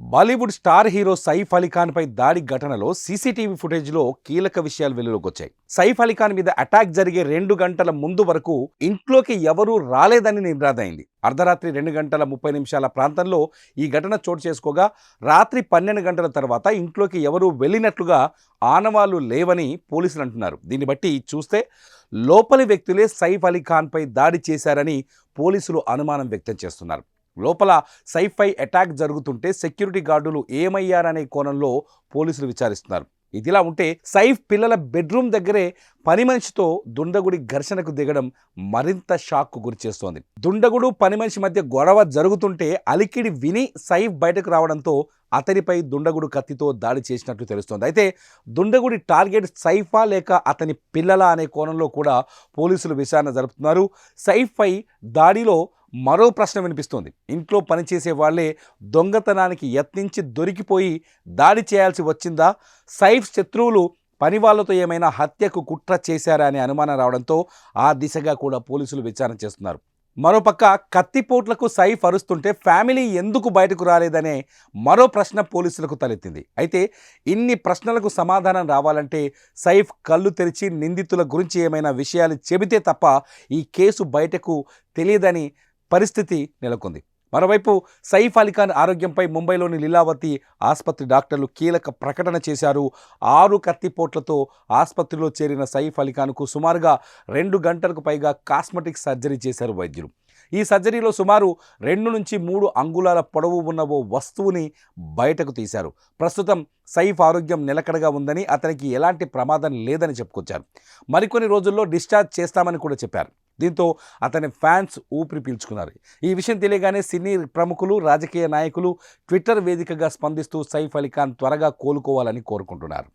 Bollywood star hero Saif Ali Khan పై దాడి ఘటనలో CCTV ఫుటేజ్లో కీలక విషయాలు వెలుగులోకి వచ్చాయి సైఫ్ అలీఖాన్ మీద అటాక్ జరిగే రెండు గంటల ముందు వరకు ఇంట్లోకి ఎవరూ రాలేదని నిర్ధారైంది అర్ధరాత్రి రెండు గంటల ముప్పై నిమిషాల ప్రాంతంలో ఈ ఘటన చోటు చేసుకోగా రాత్రి పన్నెండు గంటల తర్వాత ఇంట్లోకి ఎవరూ వెళ్ళినట్లుగా ఆనవాళ్ళు లేవని పోలీసులు అంటున్నారు. దీన్ని బట్టి చూస్తే లోపలి వ్యక్తులే సైఫ్ అలీఖాన్పై దాడి చేశారని పోలీసులు అనుమానం వ్యక్తం చేస్తున్నారు. లోపల సైఫ్పై అటాక్ జరుగుతుంటే సెక్యూరిటీ గార్డులు ఏమయ్యారనే కోణంలో పోలీసులు విచారిస్తున్నారు. ఇదిలా ఉంటే సైఫ్ పిల్లల బెడ్రూమ్ దగ్గరే పని మనిషితో దుండగుడి ఘర్షణకు దిగడం మరింత షాక్కు గురిచేస్తోంది దుండగుడు పని మనిషి మధ్య గొడవ జరుగుతుంటే అలికిడి విని సైఫ్ బయటకు రావడంతో అతనిపై దుండగుడు కత్తితో దాడి చేసినట్లు తెలుస్తోంది. అయితే దుండగుడి టార్గెట్ సైఫా లేక అతని పిల్లల అనే కోణంలో కూడా పోలీసులు విచారణ జరుపుతున్నారు. సైఫ్పై దాడిలో మరో ప్రశ్న వినిపిస్తోంది. ఇంట్లో పనిచేసే వాళ్ళే దొంగతనానికి యత్నించి దొరికిపోయి దాడి చేయాల్సి వచ్చిందా? సైఫ్ శత్రువులు పని వాళ్ళతో ఏమైనా హత్యకు కుట్ర చేశారా అనే అనుమానం రావడంతో ఆ దిశగా కూడా పోలీసులు విచారణ చేస్తున్నారు. మరోపక్క కత్తిపోట్లకు సైఫ్ అరుస్తుంటే ఫ్యామిలీ ఎందుకు బయటకు రాలేదనే మరో ప్రశ్న పోలీసులకు తలెత్తింది. అయితే ఇన్ని ప్రశ్నలకు సమాధానం రావాలంటే సైఫ్ కళ్ళు తెరిచి నిందితుల గురించి ఏమైనా విషయాలు చెబితే తప్ప ఈ కేసు బయటకు తెలియదని పరిస్థితి నెలకొంది. మరోవైపు సైఫ్ అలీఖాన్ ఆరోగ్యంపై ముంబైలోని లీలావతి ఆసుపత్రి డాక్టర్లు కీలక ప్రకటన చేశారు. ఆరు కత్తిపోట్లతో ఆసుపత్రిలో చేరిన సైఫ్ అలీఖాన్కు సుమారుగా రెండు గంటలకు పైగా కాస్మెటిక్ సర్జరీ చేశారు వైద్యులు. ఈ సర్జరీలో సుమారు రెండు నుంచి మూడు అంగుళాల పొడవు ఉన్న ఓ వస్తువుని బయటకు తీశారు. ప్రస్తుతం సైఫ్ ఆరోగ్యం నిలకడగా ఉందని అతనికి ఎలాంటి ప్రమాదం లేదని చెప్పుకొచ్చారు. మరికొన్ని రోజుల్లో డిశ్చార్జ్ చేస్తామని కూడా చెప్పారు. దీంతో అతని ఫ్యాన్స్ ఊపిరి పీల్చుకున్నారు. ఈ విషయం తెలియగానే సినీ ప్రముఖులు రాజకీయ నాయకులు ట్విట్టర్ వేదికగా స్పందిస్తూ సైఫ్ అలీ ఖాన్ త్వరగా కోలుకోవాలని కోరుకుంటున్నారు.